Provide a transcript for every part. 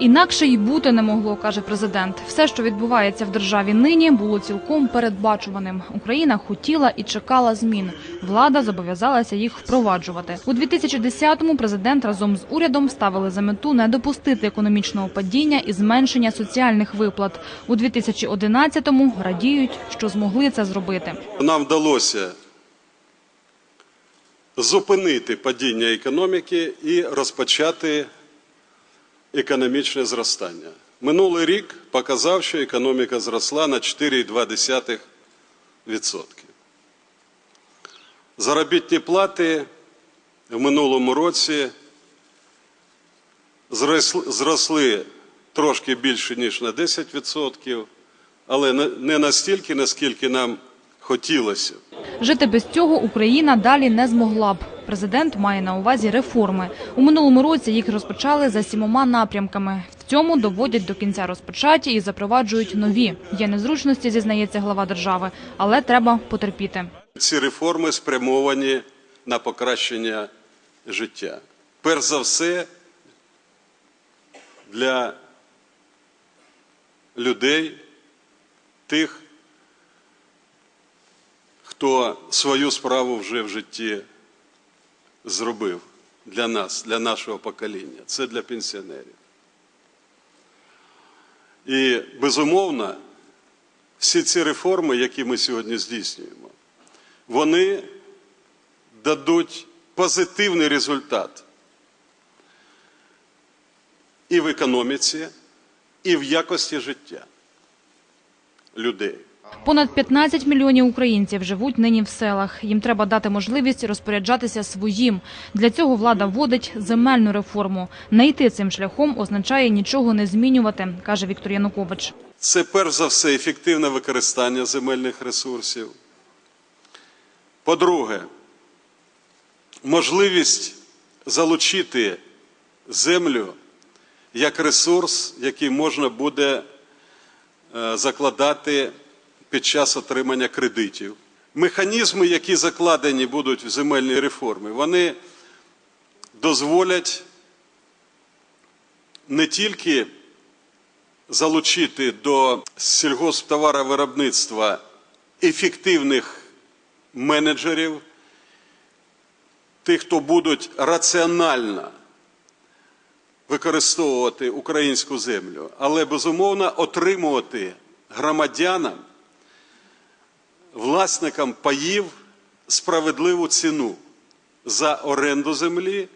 Інакше й бути не могло, каже президент. Все, що відбувається в державі нині, було цілком передбачуваним. Україна хотіла і чекала змін. Влада зобов'язалася їх впроваджувати. У 2010-му президент разом з урядом ставили за мету не допустити економічного падіння і зменшення соціальних виплат. У 2011-му радіють, що змогли це зробити. Нам вдалося зупинити падіння економіки і розпочати економічне зростання. Минулий рік показав, що економіка зросла на 4,2%. Заробітні плати в минулому році зросли- трошки більше, ніж на 10%, але не настільки, наскільки нам хотілося. Жити без цього Україна далі не змогла б. Президент має на увазі реформи. У минулому році їх розпочали за сімома напрямками. В цьому доводять до кінця розпочаті і запроваджують нові. Є незручності, зізнається глава держави, але треба потерпіти. Ці реформи спрямовані на покращення життя. Перш за все, для людей, тих, хто свою справу вже в житті зробив для нас, для нашого покоління. Це для пенсіонерів. І безумовно, всі ці реформи, які ми сьогодні здійснюємо, вони дадуть позитивний результат і в економіці, і в якості життя людей. Понад 15 мільйонів українців живуть нині в селах. Їм треба дати можливість розпоряджатися своїм. Для цього влада вводить земельну реформу. Не йти цим шляхом означає нічого не змінювати, каже Віктор Янукович. Це перш за все ефективне використання земельних ресурсів. По-друге, можливість залучити землю як ресурс, який можна буде е, закладати під час отримання кредитів. Механізми, які закладені будуть в земельній реформі, вони дозволять не тільки залучити до сільгосптоваровиробництва ефективних менеджерів, тих, хто будуть раціонально використовувати українську землю, але безумовно отримувати громадянам, власникам паїв справедливу ціну за оренду землі,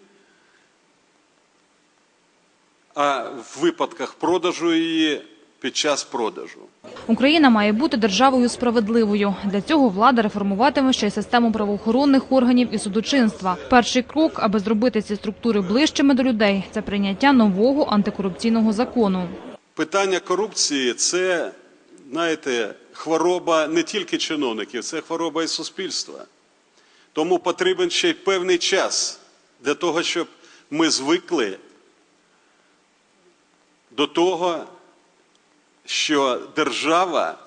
а в випадках продажу її під час продажу. Україна має бути державою справедливою. Для цього влада реформуватиме ще й систему правоохоронних органів і судочинства. Перший крок, аби зробити ці структури ближчими до людей, це прийняття нового антикорупційного закону. Питання корупції це, знаєте, хвороба не тільки чиновників, це хвороба і суспільства. Тому потрібен ще й певний час для того, щоб ми звикли до того, що держава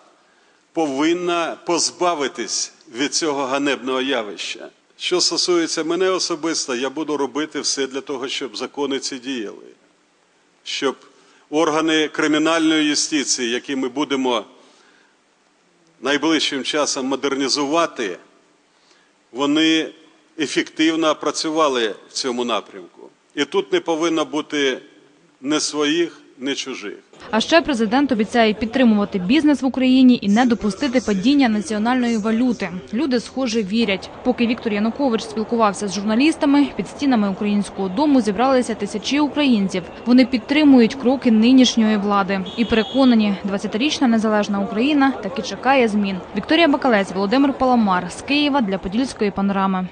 повинна позбавитись від цього ганебного явища. Що стосується мене особисто, я буду робити все для того, щоб закони ці діяли, щоб органи кримінальної юстиції, які ми будемо найближчим часом модернізувати, вони ефективно працювали в цьому напрямку. І тут не повинно бути не своїх, ні чужих. А ще президент обіцяє підтримувати бізнес в Україні і не допустити падіння національної валюти. Люди, схоже, вірять. Поки Віктор Янукович спілкувався з журналістами, під стінами українського дому зібралися тисячі українців. Вони підтримують кроки нинішньої влади і переконані, 20-річна незалежна Україна таки чекає змін. Вікторія Бакалець, Володимир Паламар з Києва для Подільської панорами.